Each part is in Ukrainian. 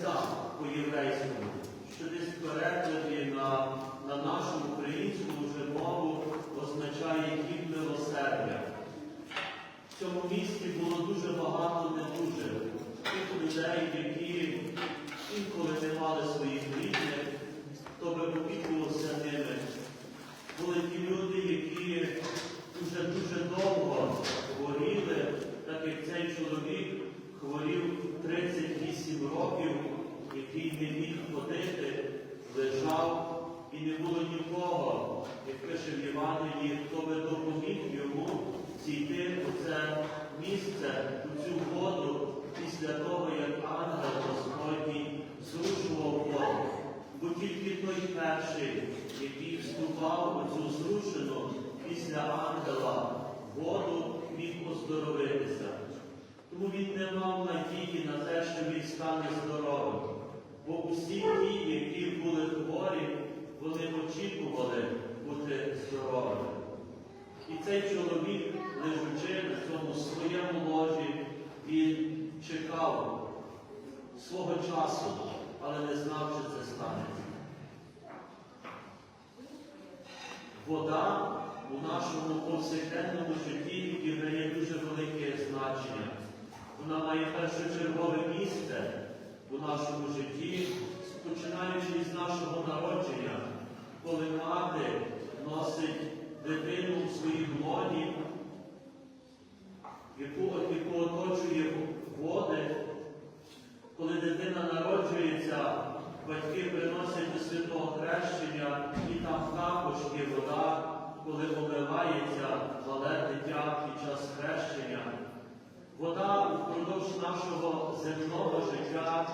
Ветеста по-єврейському, що десь перекладі на, на нашу українську вже мову означає «кіт милосердя. В цьому місті було дуже багато недужих, тих людей, які інколи не мали своїх рідних, хто би опікувався ними. Були ті люди, які вже дуже довго хворіли, так як цей чоловік хворів 38 років, який не міг ходити, лежав і не було нікого, як пише в Євангелії, хто би допоміг йому зійти у це місце, у цю воду після того, як ангел Господній зрушував воду. Бо тільки той перший, який вступав у цю зрушену після ангела воду, міг оздоровитися. Тому він не мав надії на те, що він стане здоровим. Бо усі ті, які були хворі, вони очікували бути здоровими. І цей чоловік, лежачи на цьому своєму ложі, він чекав свого часу, але не знав, що це станеться. Вода у нашому повсякденному житті відіграє дуже велике значення. Вона має першочергове місце у нашому житті, починаючи з нашого народження, коли мати носить дитину в своїй лоні, яку, яку оточує води, коли дитина народжується, батьки приносять до святого хрещення, і там також є вода, коли обливається мале дитя під час хрещення. Вода впродовж нашого земного життя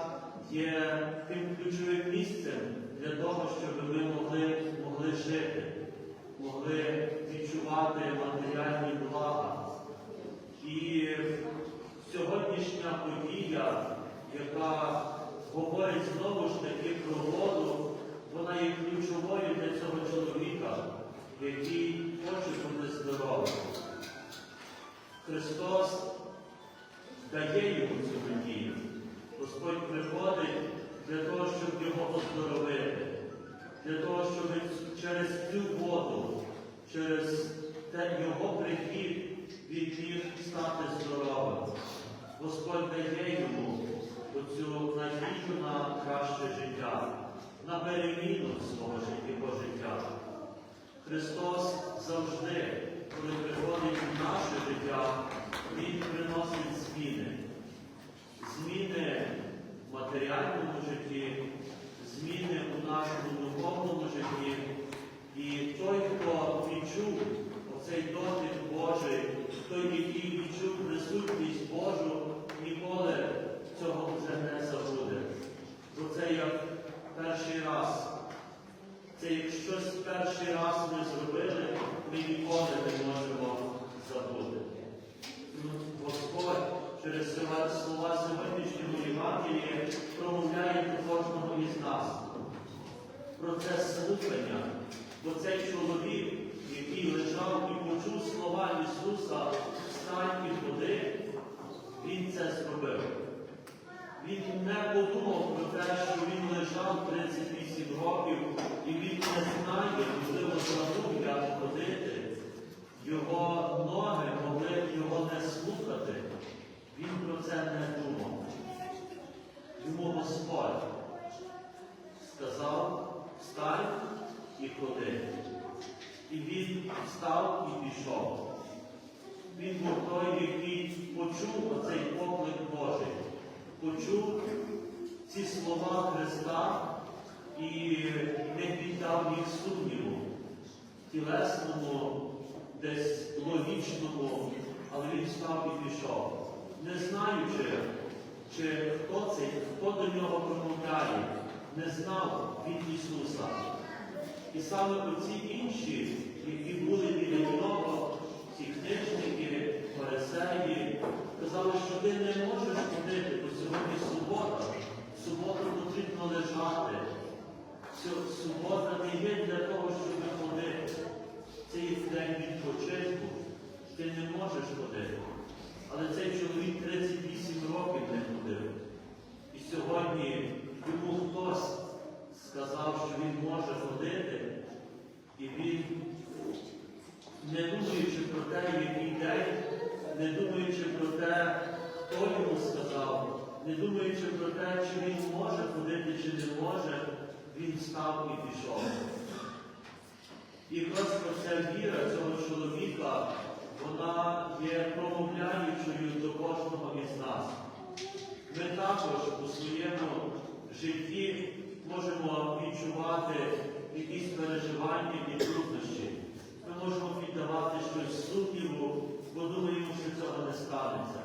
є тим ключовим місцем для того, щоб ми могли, могли жити, могли відчувати матеріальні блага. І сьогоднішня подія, яка говорить знову ж таки про воду, вона є ключовою для цього чоловіка, який хоче бути здоровим. Христос дає йому цю надію. Господь приходить для того, щоб його оздоровити, для того, щоб через цю воду, через те його прихід він міг стати здоровим. Господь дає надію на краще життя, на переміну свого життя, життя. Христос завжди, коли приходить в наше життя, Він приносить зміни. Зміни в матеріальному житті, зміни у нашому духовному житті. І той, хто відчув оцей дотик Божий, той, який відчув присутність Божу, ніколи цього вже не забуде. Бо це як перший раз. Це як щось перший раз ми зробили, ми ніколи не можемо забути. Ну, Господь через слова слова сьогоднішнього Євангелія промовляє до кожного із нас. Про це слухання, бо цей чоловік, який лежав і почув слова Ісуса, встань і ходи, він це зробив. Він не подумав про те, що він лежав 38 років, і він не знає, можливо, забув, як ходити. Його ноги могли його не слухати. Він про це не думав. Йому Господь сказав, встань і ходи. І він встав і пішов. Він був той, який почув оцей поклик Божий, почув ці слова Христа і не піддав їх сумніву, тілесному, десь логічному, але він став і пішов, не знаючи, чи хто це, хто до нього промовляє, не знав від Ісуса. І саме оці інші, які були біля нього, ці книжники, фарисеї, казали, що ти не можеш ходити, бо сьогодні субота. Суботу потрібно лежати. Субота не є для того, щоб ходити. Це є день відпочинку. Ти не можеш ходити. Але цей чоловік 38 років не ходив. І сьогодні йому хтось сказав, що він може ходити, і він, не думаючи про те, який день, не думаючи про те, хто йому сказав, не думаючи про те, чи він може ходити, чи не може, він став і пішов. І просто ця віра цього чоловіка, вона є промовляючою до кожного із нас. Ми також у своєму житті можемо відчувати якісь переживання і труднощі. Ми можемо віддавати щось сумніву, бо думаємо, що цього не станеться.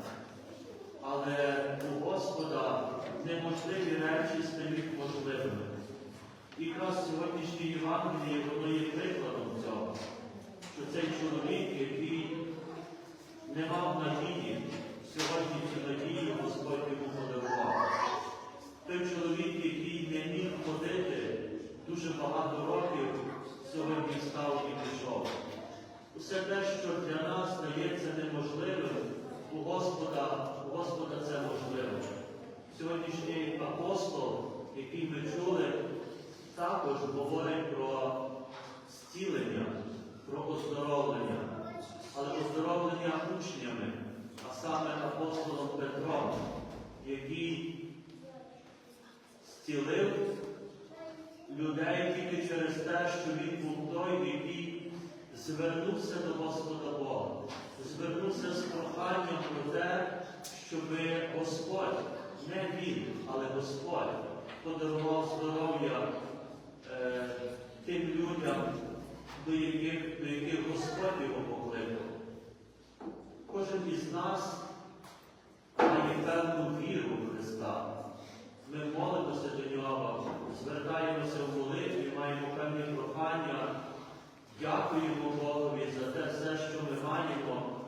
Але у Господа неможливі речі стають можливими. І якраз сьогоднішнє Євангеліє воно є прикладом цього, що цей чоловік, який не мав надії, сьогодні цю надію Господь йому подарував. Той чоловік, який не міг ходити дуже багато років, сьогодні став і пішов. Усе те, що для нас здається неможливим, у Господа, у Господа це можливо. Сьогоднішній апостол, який ми чули, також говорить про зцілення, про оздоровлення, але оздоровлення учнями, а саме апостолом Петром, який зцілив людей тільки через те, що він був той, який звернувся до Господа Бога, звернувся з проханням про те, щоб Господь, не він, але Господь подарував здоров'я е, тим людям, до яких, до яких Господь його покликав. Кожен із нас має певну віру в Христа. Ми молимося до нього, звертаємося в молитві, маємо певні прохання, дякуємо Богові за те все, що ми маємо.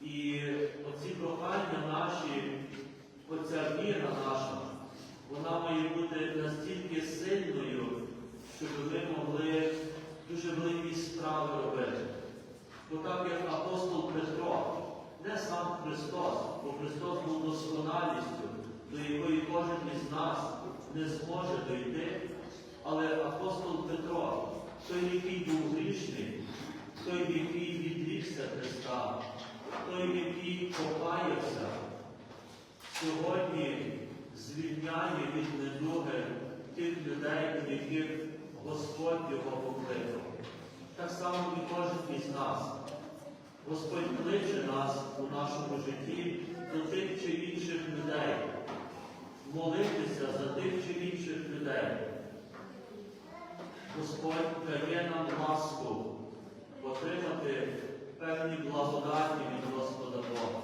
І оці прохання наші, оця віра наша, вона має бути настільки сильною, щоб ми могли дуже великі справи робити. Бо так як апостол Петро, не сам Христос, бо Христос був досконалістю, до якої кожен із нас не зможе дойти. Але апостол Петро, той, який був грішний, той, який відрікся Христа, той, який покаявся, сьогодні звільняє від недуги тих людей, до яких Господь його покликав. Так само і кожен із нас. Господь кличе нас у нашому житті до тих чи інших людей, молитися за тих чи інших людей. Господь дає нам ласку отримати певні благодаті від Господа Бога.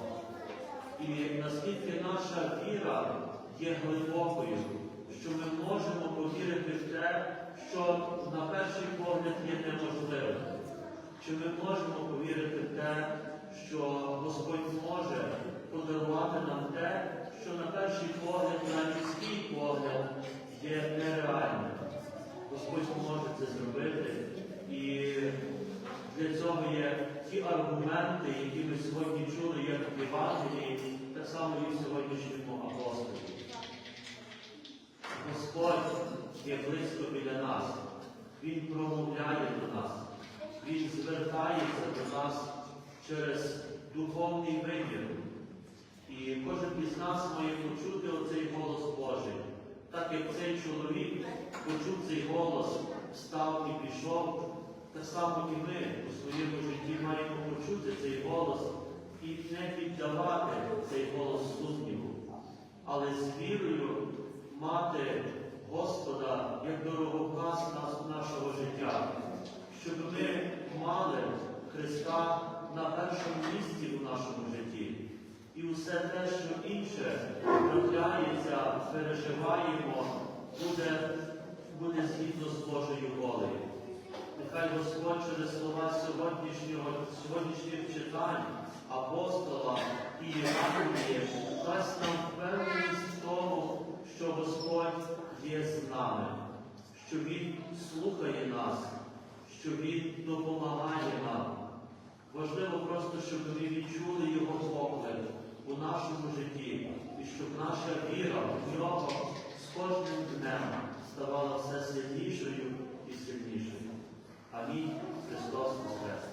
І наскільки наша віра є глибокою, що ми можемо повірити в те, що на перший погляд є неможливим. Чи ми можемо повірити в те, що Господь може подарувати нам те, що на перший погляд, на людський погляд є нереальним. Господь може це зробити. І для цього є ті аргументи, які ми сьогодні чули, як в Євангелії, так само і в сьогоднішньому апостолі. Господь є близько біля нас. Він промовляє до нас. Він звертається до нас через духовний вимір. І кожен із нас має почути оцей голос Божий. Так як цей чоловік почув цей голос, встав і пішов, так само і ми у своєму житті маємо почути цей голос і не піддавати цей голос сумніву, але з вірою мати Господа як дороговказ нашого життя, щоб ми мали Христа на першому місці у нашому житті. І усе те, що інше трапляється, переживаємо, буде, буде згідно з Божою волею. Нехай Господь через слова сьогоднішнього, сьогоднішніх читань апостола і Євангелія дасть нам впевненість в тому, що Господь є з нами, що Він слухає нас, що Він допомагає нам. Важливо просто, щоб ми відчули Його поклик у нашому житті, і щоб наша віра в нього з кожним днем ставала все сильнішою і сильнішою. Амінь. Христос Воскрес!